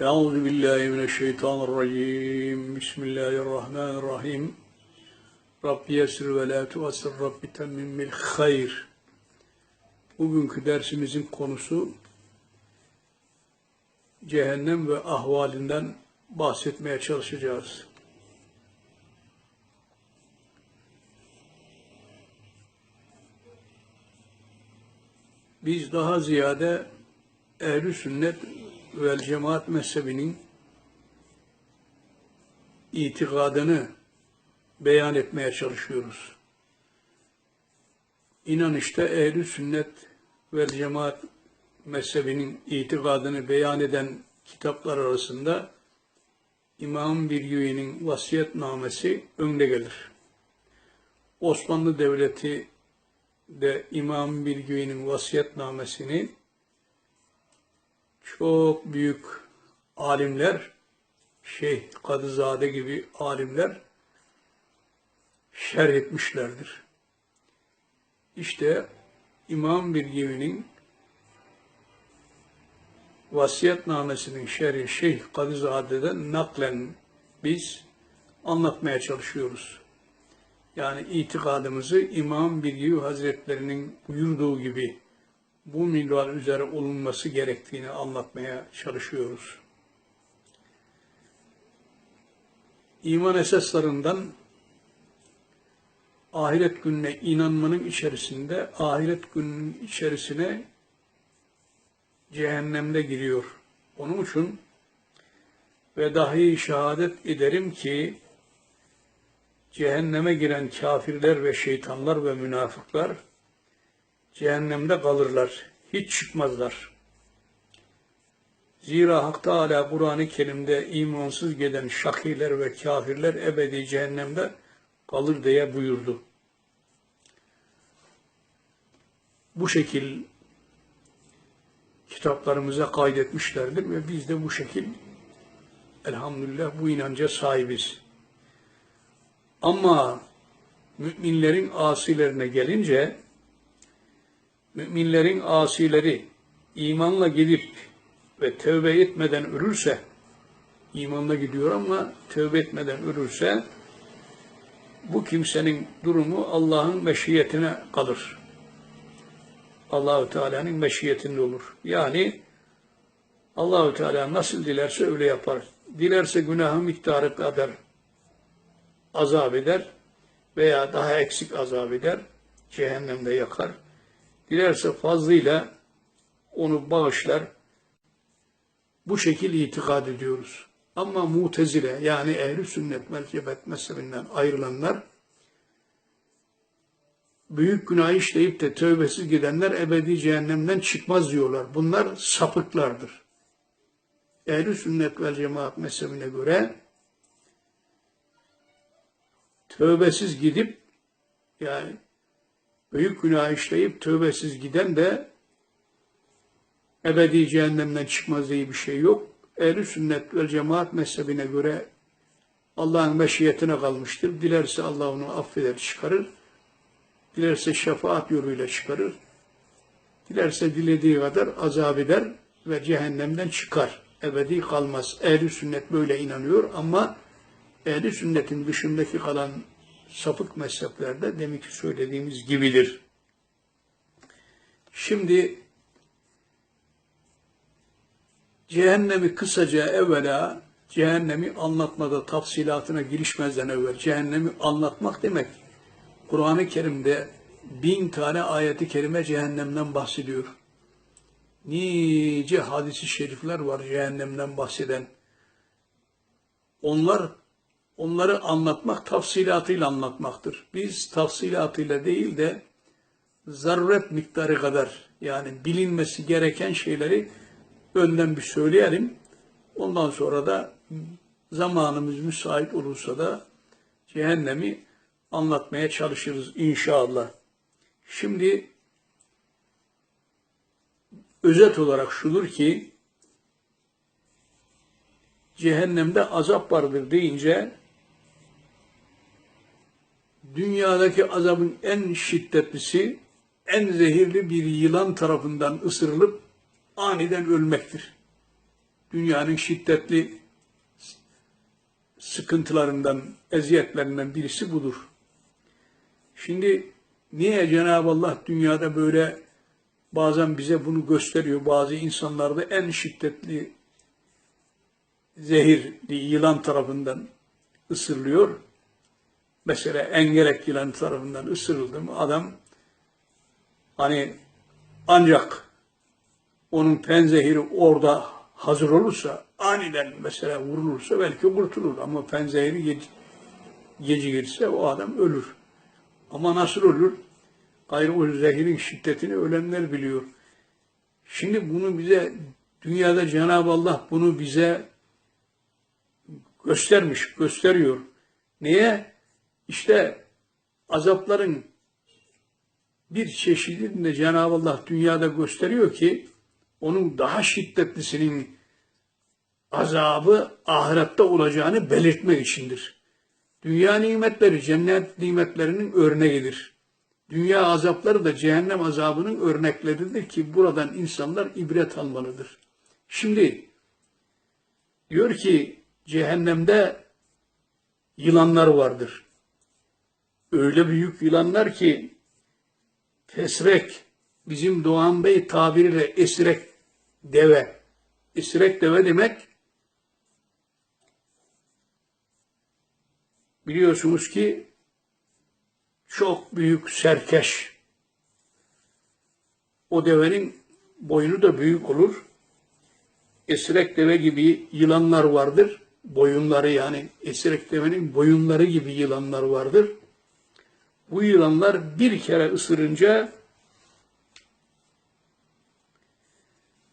Euzu billahi mineşşeytanirracim. Bismillahirrahmanirrahim. Rabbi yesir ve la tuasir Rabbi temmim bil hayr. Bugünkü dersimizin konusu cehennem ve ahvalinden bahsetmeye çalışacağız. Biz daha ziyade ehl sünnet vel cemaat mezhebinin itikadını beyan etmeye çalışıyoruz. İnanışta ehl sünnet vel cemaat mezhebinin itikadını beyan eden kitaplar arasında İmam Birgüvi'nin vasiyetnamesi önde gelir. Osmanlı Devleti de İmam Birgüvi'nin vasiyetnamesini çok büyük alimler, Şeyh Kadızade gibi alimler şerh etmişlerdir. İşte İmam Birgivi'nin vasiyetnamesinin şerhi Şeyh Kadizade'den naklen biz anlatmaya çalışıyoruz. Yani itikadımızı İmam Birgivi Hazretlerinin buyurduğu gibi bu minval üzere olunması gerektiğini anlatmaya çalışıyoruz. İman esaslarından ahiret gününe inanmanın içerisinde ahiret gününün içerisine cehennemde giriyor. Onun için ve dahi şehadet ederim ki cehenneme giren kafirler ve şeytanlar ve münafıklar cehennemde kalırlar. Hiç çıkmazlar. Zira Hak Teala Kur'an-ı Kerim'de imansız giden şakiler ve kafirler ebedi cehennemde kalır diye buyurdu. Bu şekil kitaplarımıza kaydetmişlerdir ve biz de bu şekil elhamdülillah bu inanca sahibiz. Ama müminlerin asilerine gelince müminlerin asileri imanla gidip ve tövbe etmeden ölürse, imanla gidiyor ama tövbe etmeden ölürse, bu kimsenin durumu Allah'ın meşiyetine kalır. Allahu Teala'nın meşiyetinde olur. Yani Allahu Teala nasıl dilerse öyle yapar. Dilerse günahın miktarı kadar azap eder veya daha eksik azap eder, cehennemde yakar. Dilerse fazlıyla onu bağışlar. Bu şekil itikad ediyoruz. Ama mutezile yani ehli sünnet melkebet mezhebinden ayrılanlar büyük günah işleyip de tövbesiz gidenler ebedi cehennemden çıkmaz diyorlar. Bunlar sapıklardır. Ehli sünnet vel cemaat mezhebine göre tövbesiz gidip yani büyük günah işleyip tövbesiz giden de ebedi cehennemden çıkmaz diye bir şey yok. Ehl-i sünnet ve cemaat mezhebine göre Allah'ın meşiyetine kalmıştır. Dilerse Allah onu affeder, çıkarır. Dilerse şefaat yoluyla çıkarır. Dilerse dilediği kadar azap eder ve cehennemden çıkar. Ebedi kalmaz. Ehl-i sünnet böyle inanıyor ama ehli sünnetin dışındaki kalan sapık mezheplerde demek ki söylediğimiz gibidir. Şimdi cehennemi kısaca evvela cehennemi anlatmada tafsilatına girişmezden evvel cehennemi anlatmak demek Kur'an-ı Kerim'de bin tane ayeti kerime cehennemden bahsediyor. Nice hadisi şerifler var cehennemden bahseden. Onlar onları anlatmak tafsilatıyla anlatmaktır. Biz tafsilatıyla değil de zarret miktarı kadar yani bilinmesi gereken şeyleri önden bir söyleyelim. Ondan sonra da zamanımız müsait olursa da cehennemi anlatmaya çalışırız inşallah. Şimdi özet olarak şudur ki cehennemde azap vardır deyince dünyadaki azabın en şiddetlisi, en zehirli bir yılan tarafından ısırılıp aniden ölmektir. dünyanın şiddetli sıkıntılarından, eziyetlerinden birisi budur. Şimdi niye Cenab-ı Allah dünyada böyle bazen bize bunu gösteriyor. Bazı insanlarda en şiddetli zehirli yılan tarafından ısırılıyor. Mesela engerek yılan tarafından ısırıldı mı adam hani ancak onun penzehiri orada hazır olursa aniden mesela vurulursa belki kurtulur ama penzehiri gec- gecikirse o adam ölür. Ama nasıl olur? Gayrı o zehirin şiddetini ölenler biliyor. Şimdi bunu bize dünyada Cenab-ı Allah bunu bize göstermiş, gösteriyor. Niye? İşte azapların bir çeşidini de Cenab-ı Allah dünyada gösteriyor ki onun daha şiddetlisinin azabı ahirette olacağını belirtmek içindir. Dünya nimetleri cennet nimetlerinin örneğidir. Dünya azapları da cehennem azabının örnekleridir ki buradan insanlar ibret almalıdır. Şimdi diyor ki cehennemde yılanlar vardır. Öyle büyük yılanlar ki fesrek bizim Doğan Bey tabiriyle esrek deve. Esrek deve demek biliyorsunuz ki çok büyük serkeş. O devenin boynu da büyük olur. Esrek deve gibi yılanlar vardır. Boyunları yani esrek devenin boyunları gibi yılanlar vardır. Bu yılanlar bir kere ısırınca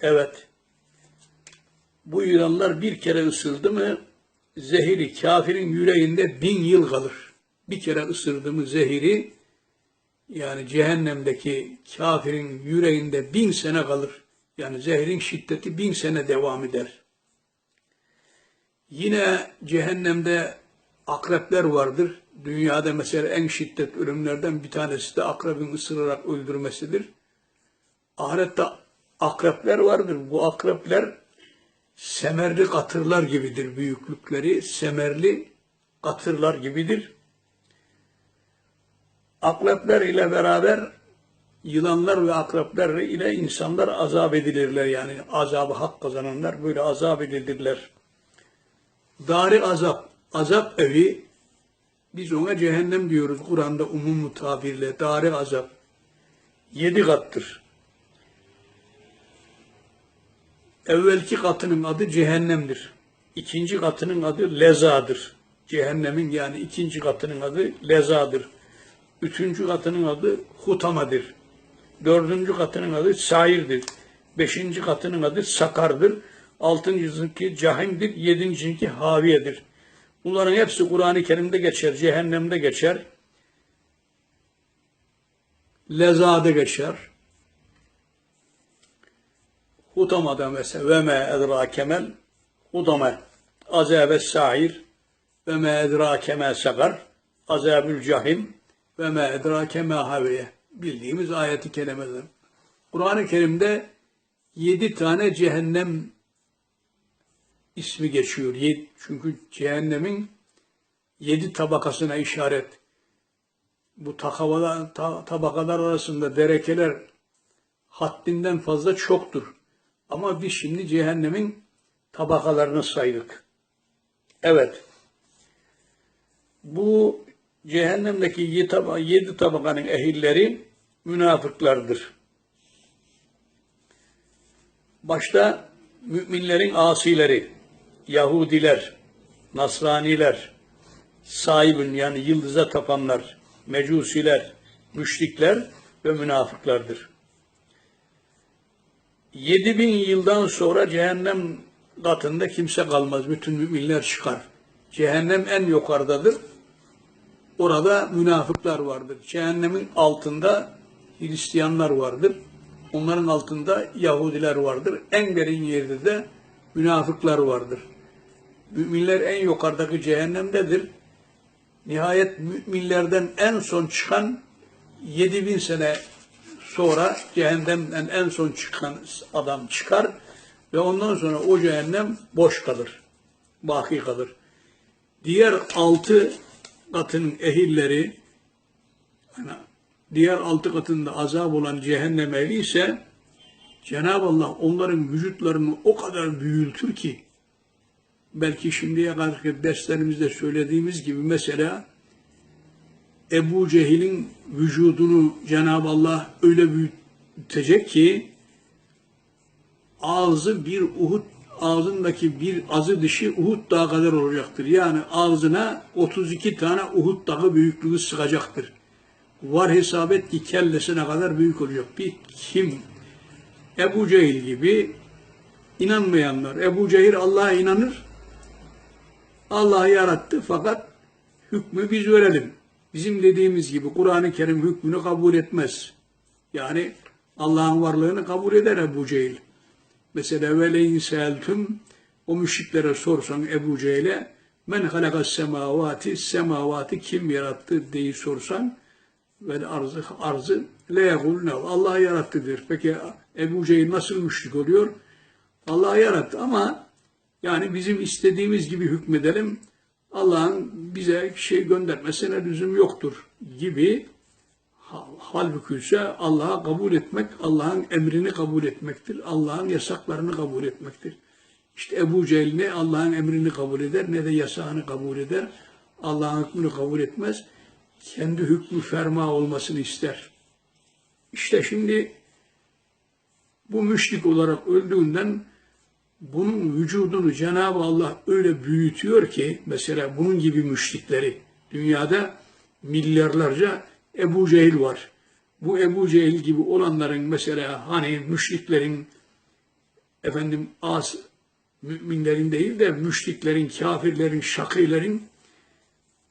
evet bu yılanlar bir kere ısırdı mı zehiri kafirin yüreğinde bin yıl kalır. Bir kere ısırdı mı zehiri yani cehennemdeki kafirin yüreğinde bin sene kalır. Yani zehrin şiddeti bin sene devam eder. Yine cehennemde akrepler vardır. Dünyada mesela en şiddet ölümlerden bir tanesi de akrebin ısırarak öldürmesidir. Ahirette akrepler vardır. Bu akrepler semerli katırlar gibidir büyüklükleri. Semerli katırlar gibidir. Akrepler ile beraber yılanlar ve akrepler ile insanlar azap edilirler. Yani azabı hak kazananlar böyle azap edilirler. Dari azap, azap evi biz ona cehennem diyoruz Kur'an'da umum tabirle. Dari azap yedi kattır. Evvelki katının adı cehennemdir. İkinci katının adı lezadır. Cehennemin yani ikinci katının adı lezadır. Üçüncü katının adı hutamadır. Dördüncü katının adı sairdir. Beşinci katının adı sakardır. Altıncısı cahimdir. Yedincisi haviyedir. Bunların hepsi Kur'an-ı Kerim'de geçer. Cehennemde geçer. Lezade geçer. Hutamada mesela ve me edrakemel hutame azabe sair ve me edrakeme sakar azabül cahim ve me edrakeme haviye bildiğimiz ayeti kelimeler. Kur'an-ı Kerim'de yedi tane cehennem ismi geçiyor. Çünkü cehennemin yedi tabakasına işaret. Bu tabakalar arasında derekeler haddinden fazla çoktur. Ama biz şimdi cehennemin tabakalarını saydık. Evet. Bu cehennemdeki yedi tabakanın ehilleri münafıklardır. Başta müminlerin asileri, Yahudiler, Nasraniler, sahibin yani yıldıza tapanlar, mecusiler, müşrikler ve münafıklardır. 7000 yıldan sonra cehennem katında kimse kalmaz. Bütün müminler çıkar. Cehennem en yukarıdadır. Orada münafıklar vardır. Cehennemin altında Hristiyanlar vardır. Onların altında Yahudiler vardır. En derin yerde de münafıklar vardır. Müminler en yukarıdaki cehennemdedir. Nihayet müminlerden en son çıkan 7000 sene sonra cehennemden en son çıkan adam çıkar. Ve ondan sonra o cehennem boş kalır. Baki kalır. Diğer altı katın ehilleri yani diğer altı katında azap olan cehennem ehli ise Cenab-ı Allah onların vücutlarını o kadar büyültür ki belki şimdiye kadar derslerimizde söylediğimiz gibi mesela Ebu Cehil'in vücudunu Cenab-ı Allah öyle büyütecek ki ağzı bir Uhud ağzındaki bir azı dişi Uhud dağı kadar olacaktır. Yani ağzına 32 tane Uhud dağı büyüklüğü sıkacaktır. Var hesap et ki kellesine kadar büyük olacak. Bir kim? Ebu Cehil gibi inanmayanlar. Ebu Cehil Allah'a inanır. Allah yarattı fakat hükmü biz verelim. Bizim dediğimiz gibi Kur'an-ı Kerim hükmünü kabul etmez. Yani Allah'ın varlığını kabul eder Ebu Cehil. Mesela veleyin seeltüm o müşriklere sorsan Ebu Cehil'e men halakas semavati semavati kim yarattı diye sorsan ve arzı arzı le yekulne Allah yarattı der. Peki Ebu Cehil nasıl müşrik oluyor? Allah yarattı ama yani bizim istediğimiz gibi hükmedelim. Allah'ın bize şey göndermesine lüzum yoktur gibi halbuki ise Allah'a kabul etmek, Allah'ın emrini kabul etmektir. Allah'ın yasaklarını kabul etmektir. İşte Ebu Cehil ne Allah'ın emrini kabul eder ne de yasağını kabul eder. Allah'ın hükmünü kabul etmez. Kendi hükmü ferma olmasını ister. İşte şimdi bu müşrik olarak öldüğünden bunun vücudunu Cenab-ı Allah öyle büyütüyor ki mesela bunun gibi müşrikleri dünyada milyarlarca Ebu Cehil var. Bu Ebu Cehil gibi olanların mesela hani müşriklerin efendim az müminlerin değil de müşriklerin, kafirlerin, şakilerin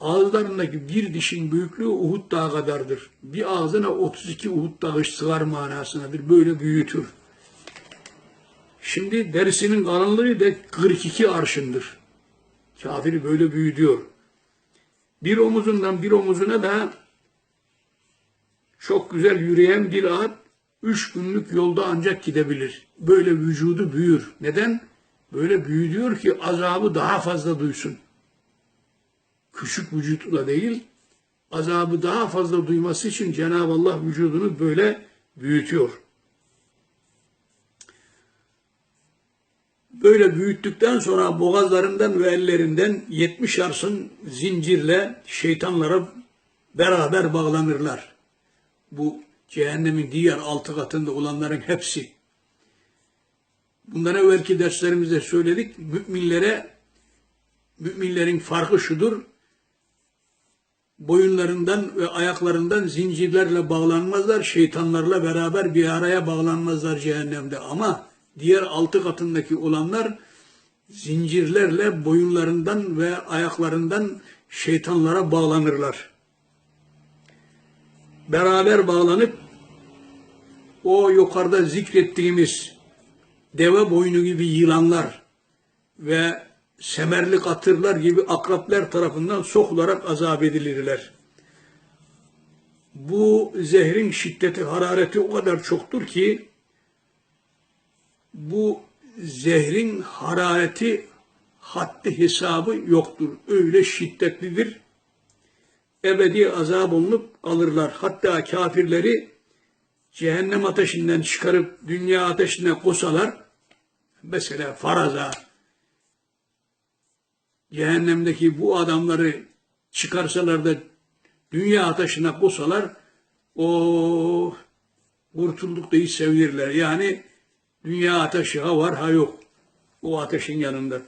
ağızlarındaki bir dişin büyüklüğü Uhud dağı kadardır. Bir ağzına 32 Uhud dağı sığar manasındadır. Böyle büyütür. Şimdi derisinin kalınlığı da 42 arşındır. Kafiri böyle büyütüyor. Bir omuzundan bir omuzuna da çok güzel yürüyen bir at üç günlük yolda ancak gidebilir. Böyle vücudu büyür. Neden? Böyle büyütüyor ki azabı daha fazla duysun. Küçük vücutla değil, azabı daha fazla duyması için Cenab-ı Allah vücudunu böyle büyütüyor. Böyle büyüttükten sonra boğazlarından ve ellerinden 70 arsın zincirle şeytanlara beraber bağlanırlar. Bu cehennemin diğer altı katında olanların hepsi. Bundan evvelki derslerimizde söyledik. Müminlere müminlerin farkı şudur. Boyunlarından ve ayaklarından zincirlerle bağlanmazlar. Şeytanlarla beraber bir araya bağlanmazlar cehennemde. Ama diğer altı katındaki olanlar zincirlerle boyunlarından ve ayaklarından şeytanlara bağlanırlar. Beraber bağlanıp o yukarıda zikrettiğimiz deve boynu gibi yılanlar ve semerli katırlar gibi akraplar tarafından sokularak azap edilirler. Bu zehrin şiddeti, harareti o kadar çoktur ki bu zehrin harareti haddi hesabı yoktur. Öyle şiddetlidir. Ebedi azap olunup alırlar. Hatta kafirleri cehennem ateşinden çıkarıp dünya ateşine kosalar, mesela faraza, cehennemdeki bu adamları çıkarsalar da dünya ateşine kosalar, o kurtulduk diye sevinirler. Yani dünya ateşi ha var ha yok. O ateşin yanında.